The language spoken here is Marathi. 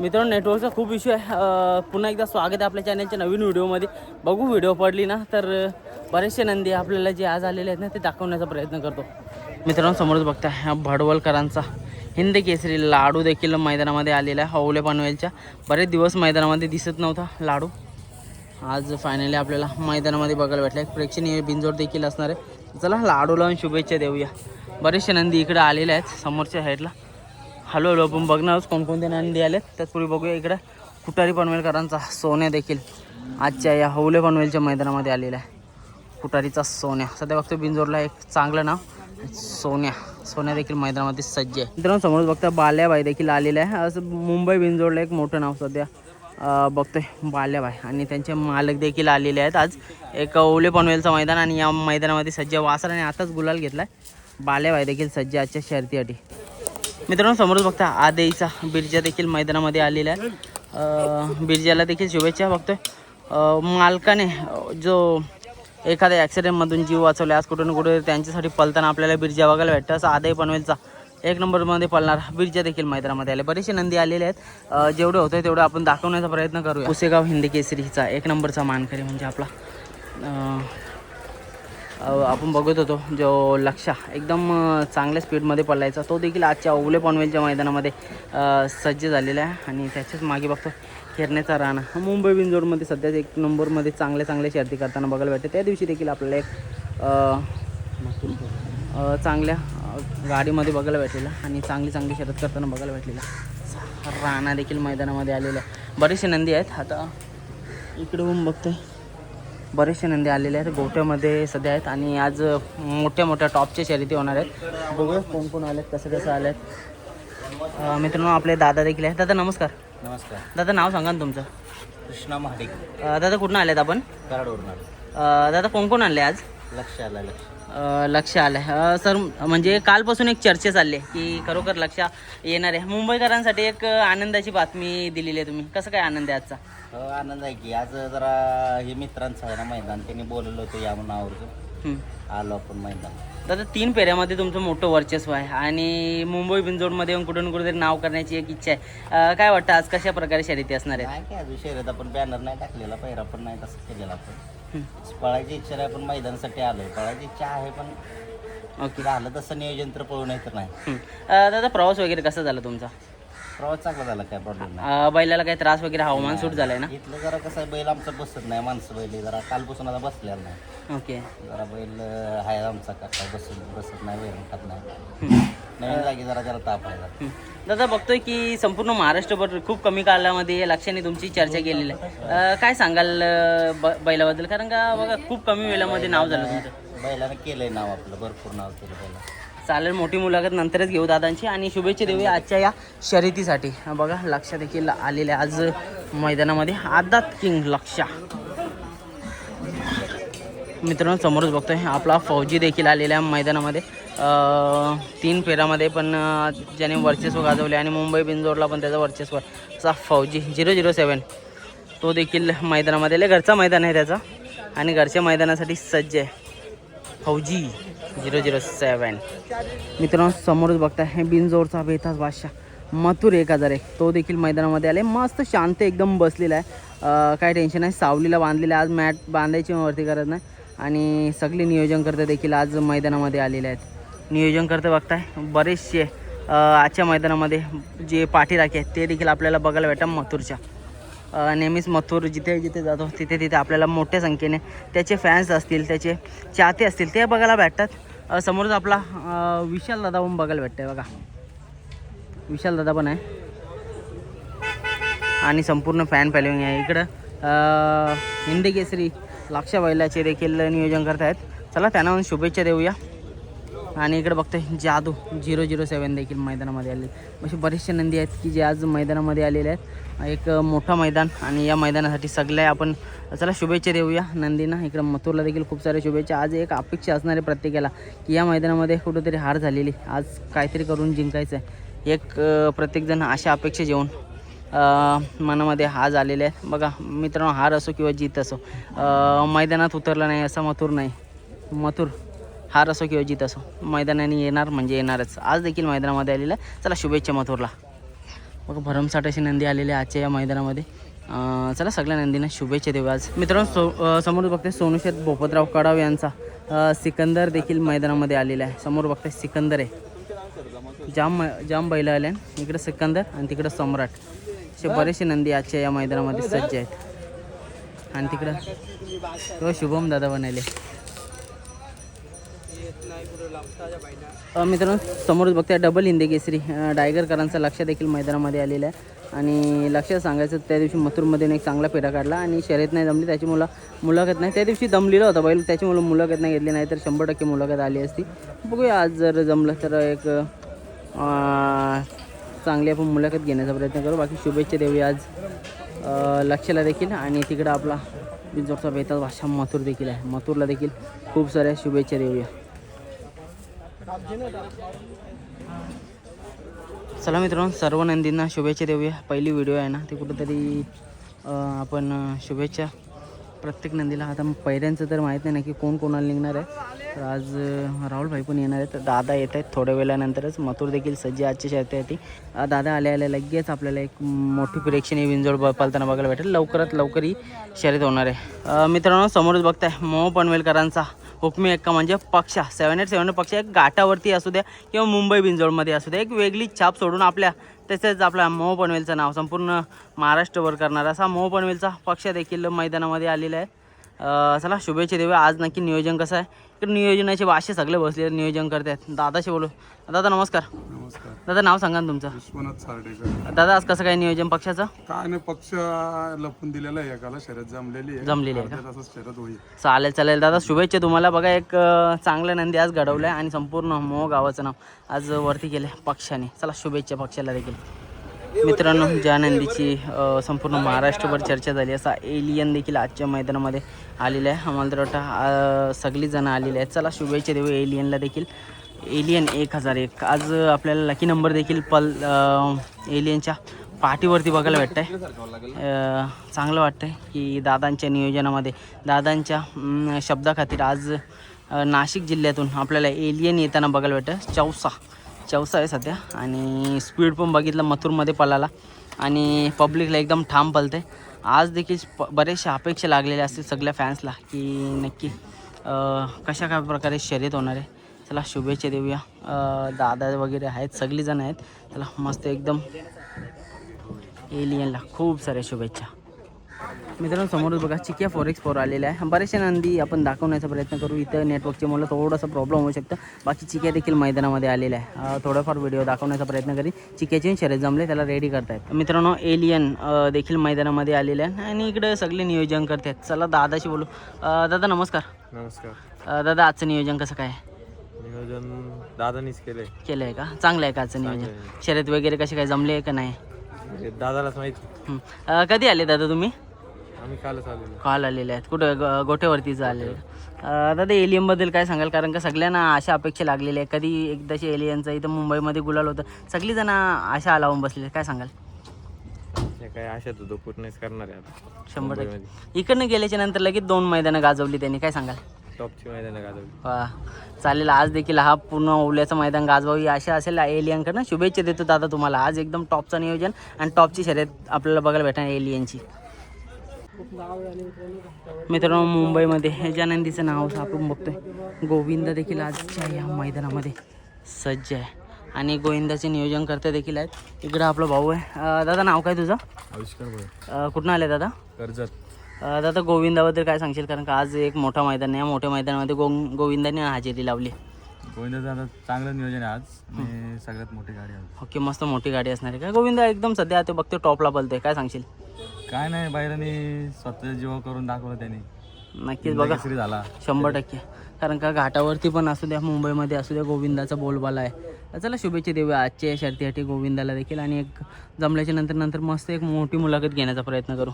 मित्रांनो नेटवर्कचा खूप इश्यू आहे. पुन्हा एकदा स्वागत आहे आपल्या चॅनलच्या नवीन व्हिडिओमध्ये. बघू व्हिडिओ पडली ना तर बरेचसे नंदी आपल्याला जे आज आलेले आहेत ना ते दाखवण्याचा प्रयत्न करतो. मित्रांनो समोरच बघता हा भडवलकरांचा हिंद केसरी लाडू देखील मैदानामध्ये आलेला आहे हौले पनवेलच्या. बरेच दिवस मैदानामध्ये दिसत नव्हता लाडू. आज फायनली आपल्याला मैदानामध्ये बघायला भेटलं एक प्रेक्षणीय बिंजोड देखील असणार आहे. चला लाडू लावून शुभेच्छा देऊया. बरेचसे नंदी इकडे आलेले आहेत समोरच्या साईडला हॅलो हॅलो आपण बघणार कोणकोणते नंदी आले त्याचपूर्वी बघूया इकडे. कुटारी पनवेलकरांचा सोन्या देखील. आजच्या या हौले पनवेलच्या मैदानामध्ये आलेला आहे. कुटारीचा सोन्या. सध्या बघतो बिंजोरला एक चांगलं नाव. सोन्या. सोन्या देखील मैदानामध्ये सज्ज आहे. मित्रांनो समोर बघता बाल्याबाई देखील आलेला आहे. असं मुंबई बिंजोरला एक मोठं नाव सध्या बघतोय बाल्याबाई. आणि त्यांचे मालक देखील आलेले आहेत आज. एक ओले पनवेलचं मैदान आणि या मैदानामध्ये सज्ज वासराने आताच गुलाल घेतला आहे बाल्याबाई देखील सज्ज आजच्या शर्तीसाठी मित्रांनो समोरच बघता आदेईचा बिरजा देखील मैदानामध्ये आलेला आहे. अं, बिरजाला देखील शुभेच्छा बघतोय. मालकाने जो एखाद्या ॲक्सिडेंटमधून जीव वाचवला आज कुठे कुठे त्यांच्यासाठी पलताना आपल्याला बिरजा बघायला भेटतं. असं आदई पनवेलचा एक नंबरमध्ये पळणार बिरजा देखील मैदानामध्ये आले. बरेचसे नंदी आलेले आहेत. जेवढे होते तेवढं आपण दाखवण्याचा प्रयत्न करूया. पुसेगाव हिंदी केसरीचा एक नंबरचा मानकरी म्हणजे आपला आपण बघत होतो जो लक्षा एकदम चांगल्या स्पीडमध्ये पडलायचा तो देखील आजच्या ओवले पॉनवेलच्या मैदानामध्ये सज्ज झालेला आहे आणि त्याच्याच मागे बघतो खेरण्याचा राणा. हा मुंबई बिंजोडमध्ये सध्याच एक नंबरमध्ये चांगल्या चांगल्या शर्ती करताना बघायला भेटते. त्या दिवशी देखील आपल्याला एक चांगल्या गाडीमध्ये बघायला भेटलेला आणि चांगली चांगली शर्यत करताना बघायला भेटलेला. राणा देखील मैदानामध्ये आलेला आहे. बरेचसे नंदी आहेत. आता इकडे होऊन बघतोय. बरेचसे नंदी आलेले आहेत. गोट्यामध्ये सध्या आहेत आणि आज मोठ्या मोठ्या टॉपच्या शर्यती होणार आहेत. बघूया कोण कोण आलेत कसं कसं आले आहेत मित्रांनो आपले दादा देखील आहेत. दादा नमस्कार. नमस्कार. दादा नाव सांगा ना तुमचं. कृष्णा महाडिक. दादा कुठून आलेत आपण? कराडवरून आलो. अं, दादा कोण कोण आणले आज? लक्ष आलं लक्ष. आलं आहे सर म्हणजे कालपासून एक चर्चा चालली आहे की खरोखर लक्ष येणार आहे. मुंबईकरांसाठी एक आनंदाची बातमी दिलेली आहे तुम्ही. कसं काय आनंद आहे आजचा? हो, आनंद आहे की आज जरा हे मित्रांचं आहे ना मैदान. त्यांनी बोलवलं होतं या हं. आलो आपण मैदान. दादा तीन फेऱ्यामध्ये तुमचं मोठं वर्चस्व आहे आणि मुंबई बिंजोडमध्ये येऊन कुठून कुठेतरी नाव करण्याची एक इच्छा आहे. काय वाटतं आज कशा प्रकारे शर्यती असणार नाही काय अजून शर्यत आपण बॅनर नाही टाकलेला पहिरा पण नाही तसं केलेला आपण. पळायची इच्छा आहे पण मैदानासाठी आलोय. पळायची इच्छा आहे पण ओके. झालं तसं नियोजन तर पळू नाही तर नाही. दादा प्रवास वगैरे कसा झाला तुमचा? प्रवास चांगला झाला काय प्रॉब्लेम नाही. अं, बैलाला काही त्रास वगैरे हवामान सूट झालाय ना? इथलं जरा कसं आहे बैल आमचं बसत नाही माणसं बैल जरा कालपासून आता बसलेला नाही. ओके. जरा बैल अं, आहे आमचा काका बसत बसत नाही वैरण खात नाही. हं. नवीन जागी जरा त्याला ताप आहे जरा. दादा बघतोय की संपूर्ण महाराष्ट्रभर खूप कमी कालामध्ये या लक्षाने तुमची चर्चा केलेली आहे. काय सांगाल ब- बैलाबद्दल? कारण का बघा खूप कमी वेळामध्ये नाव झालं तुमचं. बैलानं केलंय नाव आपलं भरपूर नाव केलं बैला चालेल मोठी मुलाखत नंतरच घेऊ दादांची आणि शुभेच्छा देऊया आजच्या या शर्यतीसाठी. बघा लक्ष देखील आलेले आज मैदानामध्ये. आदात किंग लक्षा मित्रांनो समोरच बघतोय आपला फौजी देखील आलेला आहे मैदानामध्ये. तीन फेऱ्यामध्ये पण ज्याने वर्चस्व गाजवले आणि मुंबई बिंजोरला पण त्याचं वर्चस्व. असा फौजी झिरो झिरो सेवन तो देखील मैदानामध्ये आले घरचा मैदान आहे त्याचा. आणि घरच्या मैदानासाठी सज्ज आहे. फौजी झिरो झिरो सेवन मित्रांनो समोरच बघताय हे बिनजोरचा बेताज बादशाह. मथुर एक हजार एक. तो देखील मैदानामध्ये आले मस्त शांत एकदम बसलेला आहे. काय टेन्शन नाही. सावलीला बांधलेलं आहे. आज मॅट बांधायची वरती करत नाही. आणि सगळे नियोजन करते देखील आज मैदानामध्ये आलेले आहेत. नियोजन करते बघताय. बरेचसे आजच्या मैदानामध्ये जे पाठीराखे आहेत ते देखील आपल्याला बघायला भेटतात मथुरच्या. नेहमीच मथुर जिथे जिथे जातो तिथे तिथे आपल्याला मोठ्या संख्येने त्याचे फॅन्स असतील त्याचे चाहते असतील ते बघायला भेटतात. समोरच आपला विशाल दादा पण बघायला भेटतंय बघा. विशाल दादा पण आहे. आणि संपूर्ण फॅन फॅलोईंग आहे. इकडं अ, हिंदी केसरी बैलाचे देखील नियोजन करत आहेत चला त्यांना शुभेच्छा देऊया. आणि इकडे बघतोय जादू झिरो झिरो सेवन देखील मैदानामध्ये आले. असे बरेचसे नंदी आहेत की जे आज मैदानामध्ये आलेले आहेत. एक मोठा मैदान आणि या मैदानासाठी सगळ्या आपण चला शुभेच्छा देऊया नंदींना. इकडं मथुरला देखील खूप साऱ्या शुभेच्छा. आज एक अपेक्षा असणारे प्रत्येकाला की या मैदानामध्ये कुठंतरी हार झालेली. आज काहीतरी करून जिंकायचं आहे एक प्रत्येकजण अशा अपेक्षा जेवून मनामध्ये हार झालेले आहे बघा मित्रांनो हार असो किंवा जीत असो मैदानात उतरला नाही असा मथुर नाही. मथुर हार असो किंवा जीत असो मैदानाने येणार म्हणजे येणारच. आज देखील मैदानामध्ये आलेलं आहे. चला शुभेच्छा मथुरला. मग भरमसाठ अशी नंदी आलेली आहे आजच्या या मैदानामध्ये. चला सगळ्या नंदींना शुभेच्छा देऊ आज. मित्रांनो सो समोर बघते सोनुशेत भोपतराव कडाव यांचा. सिकंदर देखील मैदानामध्ये आलेला आहे. समोर बघते सिकंदर आहे. जाम जाम बैल आले इकडे सिकंदर आणि तिकडं सम्राट. असे बरेचसे नंदी आजच्या या मैदानामध्ये सज्ज आहेत. आणि तिकडं तो शुभम दादा बनायले मित्रांनो समोरच बघताय डबल हिंदी केसरी. अ, डायगरकरांचा लक्ष देखील मैदानामध्ये आलेला आहे. आणि लक्षात सांगायचं त्या दिवशी मथुरमध्ये एक चांगला पेढा काढला आणि शर्यत नाही जमली त्याची मुला मुलाखत नाही. त्या दिवशी दमलेला होता बैल मुलं मुलाखत नाही घेतली नाही तर शंभर टक्के मुलाखत आली असती. बघूया आज जर जमलं तर एक चांगली आपण मुलाखत घेण्याचा प्रयत्न करू. बाकी शुभेच्छा देऊया आज लक्षला देखील. आणि तिकडं आपला बिंजोरचा बेताज भाषा मथुर देखील आहे. मथुरला देखील खूप साऱ्या शुभेच्छा देऊया. चला मित्रांनो सर्व नंदींना शुभेच्छा देऊया. पहिली व्हिडिओ आहे ना ते कुठंतरी आपण शुभेच्छा. प्रत्येक नंदीला. आता पहिल्यांचं तर माहीत नाही ना की कोण कोणाला निघणार आहे. तर आज राहुल भाई पण येणार आहेत. तर दादा येत आहेत थोड्या वेळानंतरच. मथुर देखील सज्ज आजच्या शर्यतीसाठी दादा आल्या आल्या लगेच आपल्याला एक मोठी प्रेक्षणीय विंजोड ब- पालताना बघायला भेटेल. लवकरात लवकर ही शर्यत होणार आहे. मित्रांनो समोरच बघताय मोह पनवेलकरांचा हुकमी एक्का म्हणजे पक्षा. सेवन एट सेवन पक्ष एक घाटावरती असू द्या किंवा मुंबई बिंजोडमध्ये असू द्या. एक वेगळी छाप सोडून आपल्या तसेच आपला मोह पनवेलचं नाव संपूर्ण महाराष्ट्रभर करणारा असा मोह पनवेलचा पक्ष देखील मैदानामध्ये आलेला आहे. चला शुभेच्छा देऊया. आज नक्की नियोजन कसं आहे? नियोजनाचे भाषे सगळे बसले नियोजन करतात दादाशी बोलू. दादा नमस्कार. नमस्कार. दादा नाव सांगा ना तुमचं. विश्वनाथ सार्डेकर. दादा आज कसं काय नियोजन पक्षाचं? काय नाही पक्ष लपून दिलेला आहे एकाला शर्यत जमलेली आहे. जमलेली आहे का? अर्ध्या तासात शर्यत होईल. चालेल चालेल. दादा शुभेच्छा तुम्हाला. बघा एक अं, चांगलं नंदी आज घडवलं आहे आणि संपूर्ण मोह गावाचं नाव आज वरती केलं पक्षाने. चला शुभेच्छा पक्षाला देखील. मित्रांनो ज्या नंदीची अं, संपूर्ण महाराष्ट्रभर चर्चा झाली असा एलियन देखील आजच्या मैदानामध्ये आलेला आहे. आम्हाला तर वाटतं आलेली आहेत. चला शुभेच्छा देऊ एलियनला देखील. एलियन एक हजार एक. आज आपल्याला लकी नंबर देखील पल एलियनच्या पाठीवरती बघायला भेटत आहे चांगलं वाटतं आहे की दादांच्या नियोजनामध्ये दादांच्या शब्दाखातीर आज नाशिक जिल्ह्यातून आपल्याला एलियन येताना बघायला भेटतं चौसा. चौसा आहे सध्या. आणि स्पीड पण बघितलं मथुरमध्ये पळाला. आणि पब्लिकला एकदम ठाम पलते आज देखील प बरेचशा अपेक्षा लागलेल्या असतील सगळ्या फॅन्सला की नक्की कशा काय प्रकारे शर्यत होणार आहे. चला शुभेच्छा देऊया. दादा वगैरे आहेत सगळीजणं आहेत. चला मस्त एकदम एलियनला खूप साऱ्या शुभेच्छा. मित्रांनो समोरच बघा चिकिया फॉरेक्स फोर आलेला आहे. बरेचशा नंदी आपण दाखवण्याचा प्रयत्न करू. इथं नेटवर्कच्या मुलं थोडासा प्रॉब्लेम होऊ शकतं. बाकी चिकिया देखील मैदानामध्ये आलेला आहे. थोडाफार व्हिडिओ दाखवण्याचा प्रयत्न करी. चिक्याचे शर्यत जमले त्याला रेडी करतायत. मित्रांनो एलियन देखील मैदानामध्ये आलेले आहे आणि इकडे सगळे नियोजन करतात चला दादाशी बोलू. दादा नमस्कार. नमस्कार. दादा आजचं नियोजन कसं काय? नियोजन दादानीच केलंय. केलं आहे का? चांगलं आहे का आजचं नियोजन? शर्यत वगैरे कसे काय जमले आहे का नाही? दादालाच माहिती. कधी आले दादा तुम्ही? आम्ही कालच आलेलो. कॉल आलेले आहेत. कुठं? ग- आलेले अं, दादा एलियनबद्दल काय सांगाल? कारण का सगळ्यांना आशा अपेक्षा लागलेली आहे कधी एकदाशी एलियनचं इथं मुंबईमध्ये गुलाल होतं. सगळीजण आशा लावून बसले काय सांगाल? हे काय आशात होतो? पूर्णच करणार आहे आता. शंभर टक्के. इकडनं गेल्याच्यानंतर लगेच दोन मैदानं गाजवली त्यांनी. काय सांगाल? टॉपची मैदानं गाजवली. वा. चालेल. आज देखील हा पूर्ण ओवल्याचं मैदान गाजवावी ही आशा असेल एलियनकडनं. शुभेच्छा देतो दादा तुम्हाला. आज एकदम टॉपचं नियोजन आणि टॉपची शर्यत आपल्याला बघायला भेटणार एलियनची. मित्रांनो. मुंबईमध्ये हे ज्या नंदीचं नाव आपण बघतोय. गोविंद देखील आजच्या या मैदानामध्ये सज्ज आहे. आणि गोविंदाचे नियोजन करते देखील आहेत. इकडं आपला भाऊ आहे. दादा नाव काय तुझं? आविष्कार कुठनं आले दादा? कर्जत. दादा गोविंदाबद्दल काय सांगशील? कारण का आज एक मोठा मैदान आहे. या मोठ्या मैदानामध्ये गो गोविंदाने हजेरी लावली. गोविंदाचं आता चांगलं नियोजन आहे आज. सगळ्यात मोठी गाडी आहे ओके मस्त मोठी गाडी असणार आहे का? गोविंदा एकदम सध्या ते बघतो टॉपला पलतोय काय सांगशील? काय नाही बाहेरनी स्वतः जीव करून दाखवलं त्यांनी. नक्कीच बघा. केसरी झाला. शंभर टक्के. कारण का घाटावरती पण असू द्या मुंबईमध्ये असू द्या गोविंदाचा बोलबाला आहे. चला शुभेच्छा देऊया आजच्या या शर्तीसाठी गोविंदाला देखील. आणि एक जमल्याच्या नंतर नंतर मस्त एक मोठी मुलाखत घेण्याचा प्रयत्न करू.